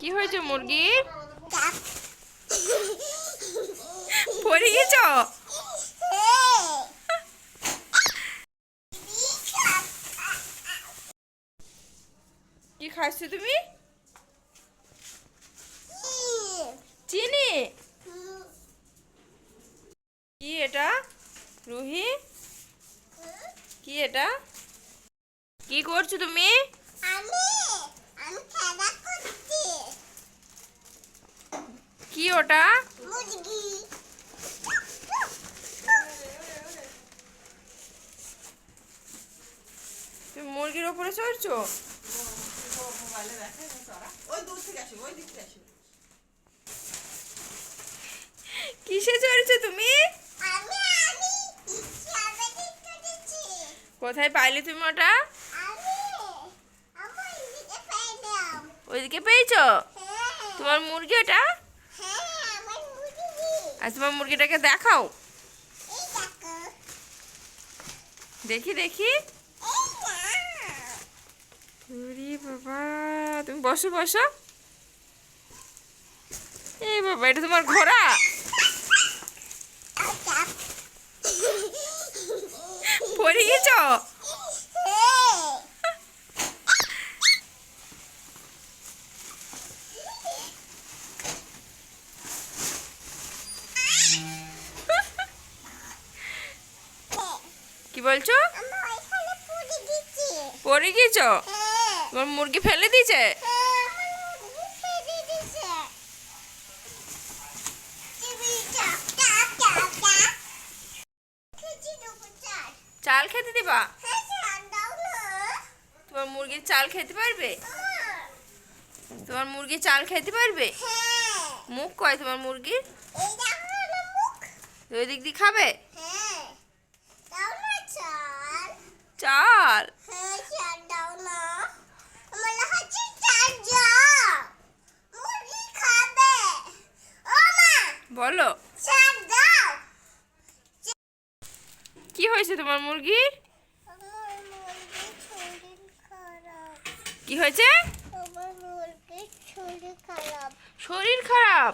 কি হয়েছে মুরগির পড়ে গেছ? কি খাচ্ছ তুমি? চিনি। কি এটা? রুহি? কি এটা? কি করছ তুমি? আমি আমি খেলা করছি কি ওটা? তুমি মুরগির ওপরে চড়ছো? কিসে চড়ছো তুমি? কোথায় পাইলে তুমি ওটা? ওইদিকে পেয়েছ? হ্যাঁ। তোমার মুরগি ওটা? আর তোমার মুরগিটাকে দেখাও। দেখি। দেখি বাবা তুমি বসো বসো। এই বাবা এটা তোমার ঘোড়া। আচ্ছা। পড়ে গেছো? কি বলছো? পড়ে গেছো হ্যাঁ। তোমার মুরগি ফেলে দিয়েছে? হ্যাঁ চাল। খেতে দিবা? হ্যাঁ তোমার মুরগির চাল খেতে পারবে? তোমার মুরগি চাল খেতে পারবে? মুখ কয় তোমার মুরগির? ওই দিক দিয়ে খাবে? বলো। কি হয়েছে তোমার মুরগি? কি হয়েছে? শরীর খারাপ?